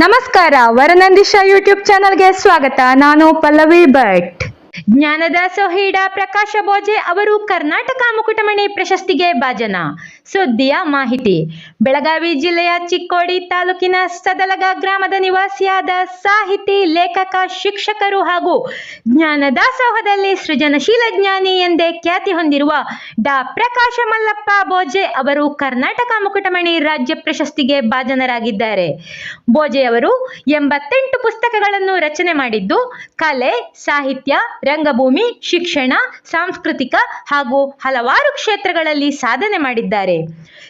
ನಮಸ್ಕಾರ ವರನಂದಿಶಾ ಯೂಟ್ಯೂಬ್ ಚಾನಲ್ಗೆ ಸ್ವಾಗತ. ನಾನು ಪಲ್ಲವಿ ಭಟ್. ಜ್ಞಾನದಾಸೋಹಿಡ ಪ್ರಕಾಶ ಬೋಜೆ ಅವರು ಕರ್ನಾಟಕ ಮುಕುಟಮಣಿ ಪ್ರಶಸ್ತಿಗೆ ಭಾಜನ. ಸುದ್ದಿಯ ಮಾಹಿತಿ. ಬೆಳಗಾವಿ ಜಿಲ್ಲೆಯ ಚಿಕ್ಕೋಡಿ ತಾಲೂಕಿನ ಸದಲಗ ಗ್ರಾಮದ ನಿವಾಸಿಯಾದ ಸಾಹಿತಿ, ಲೇಖಕ, ಶಿಕ್ಷಕರು ಹಾಗೂ ಜ್ಞಾನದಾಸೋಹದಲ್ಲಿ ಸೃಜನಶೀಲ ಜ್ಞಾನಿ ಎಂದೇ ಖ್ಯಾತಿ ಹೊಂದಿರುವ ಡಾ. ಪ್ರಕಾಶ ಮಲ್ಲಪ್ಪ ಬೋಜೆ ಅವರು ಕರ್ನಾಟಕ ಮುಕುಟಮಣಿ ರಾಜ್ಯ ಪ್ರಶಸ್ತಿಗೆ ಭಾಜನರಾಗಿದ್ದಾರೆ. ಬೋಜೆ ಅವರು ಎಂಬತ್ತೆಂಟು ಪುಸ್ತಕಗಳನ್ನು ರಚನೆ ಮಾಡಿದ್ದು, ಕಲೆ, ಸಾಹಿತ್ಯ ರಂಗಭೂಮಿ, ಶಿಕ್ಷಣ, ಸಾಂಸ್ಕೃತಿಕ ಹಾಗೂ ಹಲವಾರು ಕ್ಷೇತ್ರಗಳಲ್ಲಿ ಸಾಧನೆ ಮಾಡಿದ್ದಾರೆ.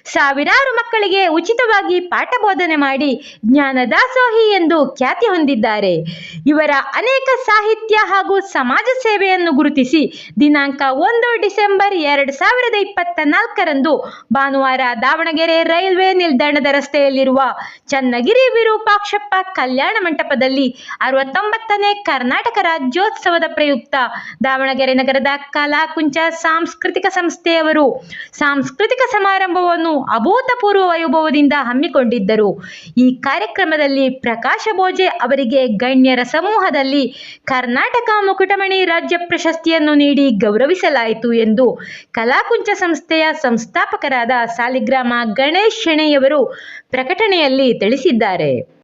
ಸಾವಿರಾರು ಮಕ್ಕಳಿಗೆ ಉಚಿತವಾಗಿ ಪಾಠ ಬೋಧನೆ ಮಾಡಿ ಜ್ಞಾನದಾಸೋಹಿ ಎಂದು ಖ್ಯಾತಿ ಹೊಂದಿದ್ದಾರೆ. ಇವರ ಅನೇಕ ಸಾಹಿತ್ಯ ಹಾಗೂ ಸಮಾಜ ಸೇವೆಯನ್ನು ಗುರುತಿಸಿ ದಿನಾಂಕ ಒಂದು ಡಿಸೆಂಬರ್ ಎರಡು ಸಾವಿರದ ಇಪ್ಪತ್ತ ನಾಲ್ಕರಂದು ಭಾನುವಾರ ದಾವಣಗೆರೆ ರೈಲ್ವೆ ನಿಲ್ದಾಣದ ರಸ್ತೆಯಲ್ಲಿರುವ ಚನ್ನಗಿರಿ ವಿರೂಪಾಕ್ಷಪ್ಪ ಕಲ್ಯಾಣ ಮಂಟಪದಲ್ಲಿ ಅರವತ್ತೊಂಬತ್ತನೇ ಕರ್ನಾಟಕ ರಾಜ್ಯೋತ್ಸವದ ದಾವಣಗೆರೆ ನಗರದ ಕಲಾಕುಂಚ ಸಾಂಸ್ಕೃತಿಕ ಸಂಸ್ಥೆಯವರು ಸಾಂಸ್ಕೃತಿಕ ಸಮಾರಂಭವನ್ನು ಅಭೂತಪೂರ್ವ ವೈಭವದಿಂದ ಹಮ್ಮಿಕೊಂಡಿದ್ದರು. ಈ ಕಾರ್ಯಕ್ರಮದಲ್ಲಿ ಪ್ರಕಾಶ ಭೋಜೆ ಅವರಿಗೆ ಗಣ್ಯರ ಸಮೂಹದಲ್ಲಿ ಕರ್ನಾಟಕ ಮುಕುಟಮಣಿ ರಾಜ್ಯ ಪ್ರಶಸ್ತಿಯನ್ನು ನೀಡಿ ಗೌರವಿಸಲಾಯಿತು ಎಂದು ಕಲಾಕುಂಚ ಸಂಸ್ಥೆಯ ಸಂಸ್ಥಾಪಕರಾದ ಸಾಲಿಗ್ರಾಮ ಗಣೇಶ್ ಶೆಣೆಯವರು ಪ್ರಕಟಣೆಯಲ್ಲಿ ತಿಳಿಸಿದ್ದಾರೆ.